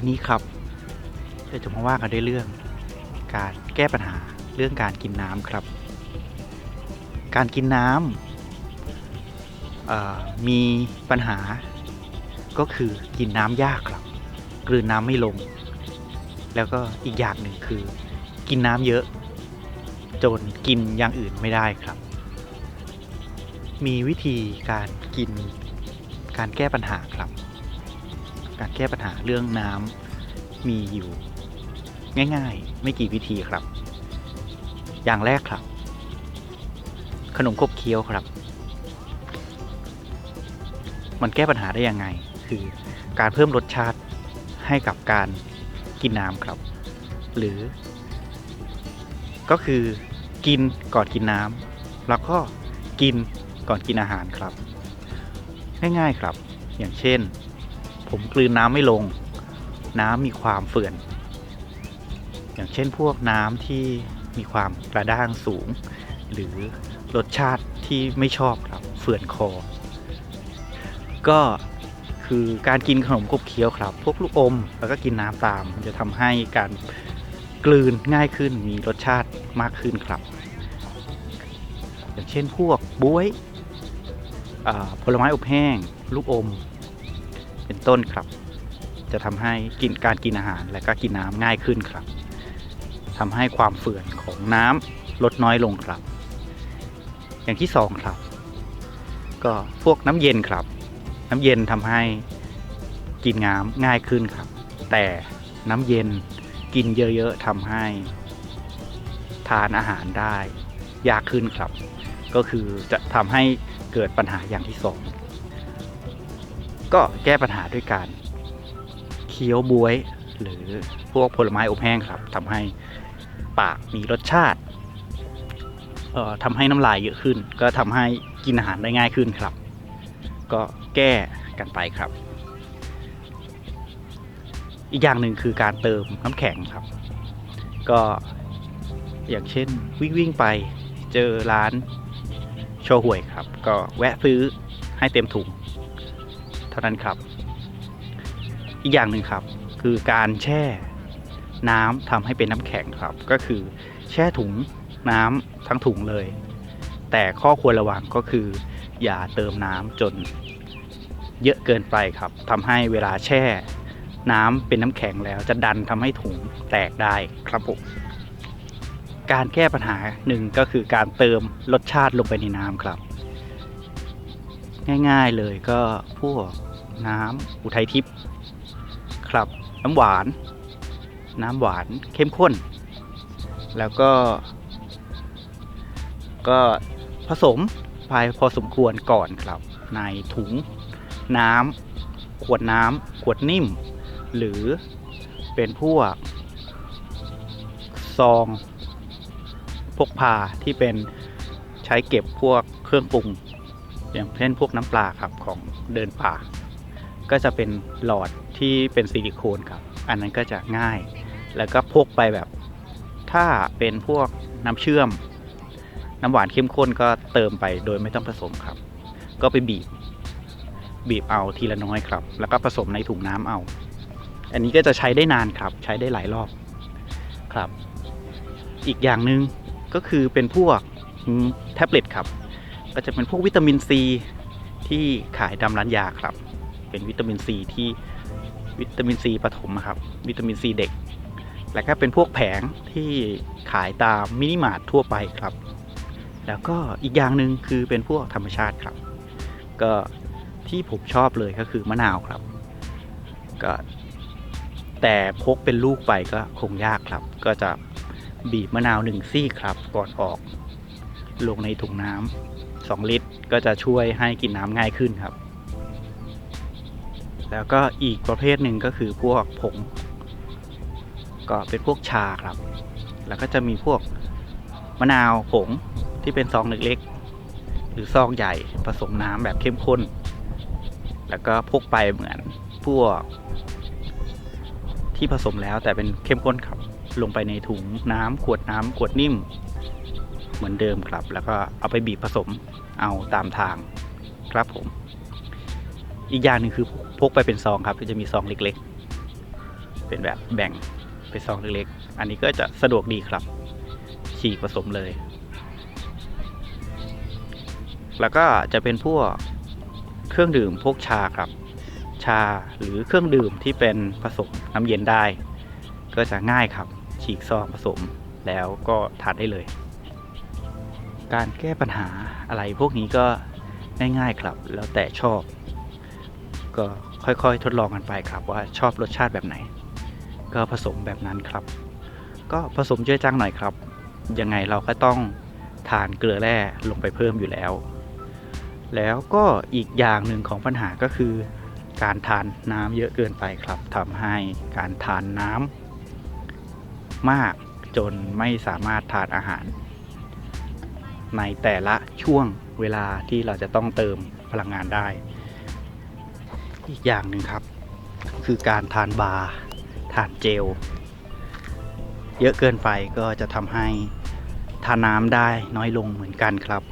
วันนี้ครับเราจะมาว่ากันด้วยเรื่อง การแก้ปัญหาเรื่องการกินน้ำครับ การกินน้ำมีปัญหาก็คือกินน้ำยากครับ กลืนน้ำไม่ลง แล้วก็อีกอย่างหนึ่งคือ กินน้ำเยอะ จนกินอย่างอื่นไม่ได้ครับ มีวิธีการกินการแก้ปัญหาครับ การแก้ปัญหาเรื่องน้ำมีอยู่ ง่าย ๆ ไม่กี่วิธีครับ อย่างแรกครับ ขนมขบเคี้ยวครับ มันแก้ปัญหาได้ยังไง คือการเพิ่มรสชาติให้กับการกินน้ำครับ หรือ ก็คือกินก่อนกินน้ำแล้วก็กินก่อนกินอาหารครับ ง่ายๆครับ อย่างเช่น ผมกลืนน้ำไม่ลง น้ำมีความเฟื่อน อย่างเช่นพวกน้ำที่มีความกระด้างสูง หรือรสชาติที่ไม่ชอบครับเฟื่อนคอ ก็คือการกินขนมขบเคี้ยวครับ พวกลูกอมแล้วก็กินน้ำตามมันจะทำให้การกลืนง่ายขึ้นมีรสชาติมากขึ้นครับ อย่างเช่นพวกบ๊วยผลไม้อบแห้ง ลูกอม เป็นต้นครับ จะทำให้กินการกินอาหารและก็กินน้ำง่ายขึ้นครับทำให้ความเฟื่อนของน้ำลดน้อยลงครับ อย่างที่สองครับ ก็พวกน้ำเย็นครับ น้ำเย็นทำให้กินน้ำง่ายขึ้นครับ แต่น้ำเย็นกินเยอะๆทำให้ ทานอาหารได้ยากขึ้นครับ ก็คือจะทำให้เกิดปัญหาอย่างที่สอง ก็แก้ปัญหาด้วยการเคี้ยวบวย หรือพวกผลไม้อบแห้งครับทำให้ปากมีรสชาติเอ่อทำให้น้ำลายเยอะขึ้น ก็ทำให้กินอาหารได้ง่ายขึ้นครับ ก็แก้กันไปครับ อีกอย่างหนึ่งคือการเติมน้ำแข็งครับ ก็อย่างเช่นวิ่งวิ่งไปเจอร้านโชห่วยครับ ก็แวะซื้อให้เต็มถุง ท่านั้นครับ อีกอย่างหนึ่งครับ คือการแช่น้ำทำให้เป็นน้ำแข็งครับ ก็คือแช่ถุงน้ำทั้งถุงเลย แต่ข้อควรระวังก็คือ อย่าเติมน้ำจนเยอะเกินไปครับทำให้เวลาแช่น้ำเป็นน้ำแข็งแล้วจะดันทำให้ถุงแตกได้ครับผมการแก้ปัญหาหนึ่งก็คือการเติมรสชาติลงไปในน้ำครับ ง่ายๆเลยก็พวก น้ำอุทัยทิพย์ครับ น้ำหวาน น้ำหวานเข้มข้น แล้วก็ ก็ผสมไปพอสมควรก่อนครับ ในถุงน้ำขวดน้ำขวดนิ่ม หรือเป็นพวกซองพกพาที่เป็นใช้เก็บพวกเครื่องปรุง อย่างเช่นพวกน้ำปลาครับของเดินป่า ก็จะเป็นหลอดที่เป็นซิลิโคนครับ อันนั้นก็จะง่าย แล้วก็พกไปแบบ ถ้าเป็นพวกน้ำเชื่อม น้ำหวานเข้มข้นก็เติมไปโดยไม่ต้องผสมครับ ก็ไปบีบ บีบเอาทีละน้อยครับ แล้วก็ผสมในถุงน้ำเอา อันนี้ก็จะใช้ได้นานครับ ใช้ได้หลายรอบครับ อีกอย่างหนึ่งก็คือเป็นพวกแท็บเล็ตครับ ก็จะเป็นพวกวิตามินซีที่ขายตามร้านยาครับ เป็นวิตามินซีที่วิตามินซีปฐมครับ วิตามินซีเด็ก แล้วก็เป็นพวกแผงที่ขายตามมินิมาร์ททั่วไปครับ แล้วก็อีกอย่างหนึ่งคือเป็นพวกธรรมชาติครับ ก็ที่ผมชอบเลยก็คือมะนาวครับ ก็แต่พกเป็นลูกไปก็คงยากครับ ก็จะบีบมะนาวหนึ่งซี่ครับ ก่อนออก ลงในถุงน้ำสองลิตร ก็จะช่วยให้กินน้ำง่ายขึ้นครับ แล้วก็อีกประเภทหนึ่งก็คือพวกผง ก็เป็นพวกชาครับ แล้วก็จะมีพวกมะนาวผงที่เป็นซองเล็กๆหรือซองใหญ่ผสมน้ำแบบเข้มข้น แล้วก็พกไปเหมือนพวก ที่ผสมแล้วแต่เป็นเข้มข้นครับ ลงไปในถุงน้ำขวดน้ำขวดนิ่ม เหมือนเดิมครับ แล้วก็เอาไปบีบผสมเอาตามทางครับผม อีกอย่างหนึ่งคือพกไปเป็นซองครับก็จะมีซองเล็ก ๆ เป็นแบบแบ่งเป็นซองเล็กๆ อันนี้ก็จะสะดวกดีครับ ฉีกผสมเลย แล้วก็จะเป็นพวกเครื่องดื่มพวกชาครับ ชาหรือเครื่องดื่มที่เป็นผสมน้ำเย็นได้ ก็จะง่ายครับ ฉีกซองผสมแล้วก็ทานได้เลย การแก้ปัญหาอะไรพวกนี้ก็ง่ายๆครับ แล้วแต่ชอบ ก็ค่อยๆ ทดลองกันไปครับว่าชอบรสชาติแบบไหน ก็ผสมแบบนั้นครับ ก็ผสมเจือจังหน่อยครับ ยังไงเราก็ต้องทานเกลือแร่ลงไปเพิ่มอยู่แล้ว แล้วก็อีกอย่างหนึ่งของปัญหาก็คือ การทานน้ำเยอะเกินไปครับทำให้การทานน้ำมากจนไม่สามารถทานอาหาร ในแต่ละช่วงเวลาที่เราจะต้องเติมพลังงานได้ อีกอย่างหนึ่งครับ คือการทานบาร์ทานเจล เยอะเกินไปก็จะทำให้ทานน้ำได้น้อยลงเหมือนกันครับ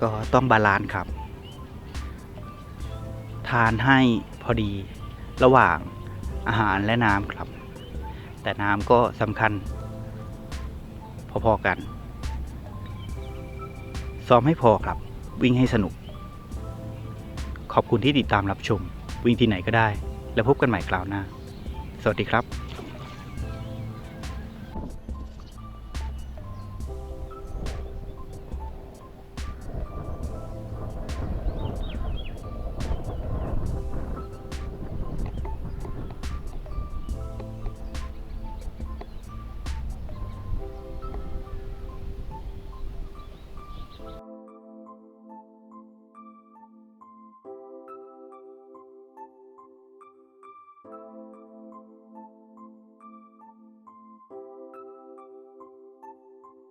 ก็ต้องบาลานซ์ครับ ทานให้พอดีระหว่างอาหารและน้ำครับ แต่น้ำก็สำคัญ พอ ๆ กัน ซ้อมให้พอครับ วิ่งให้สนุก ขอบคุณที่ติดตามรับชม วิ่งที่ไหนก็ได้ แล้วพบกันใหม่คราวหน้า สวัสดีครับ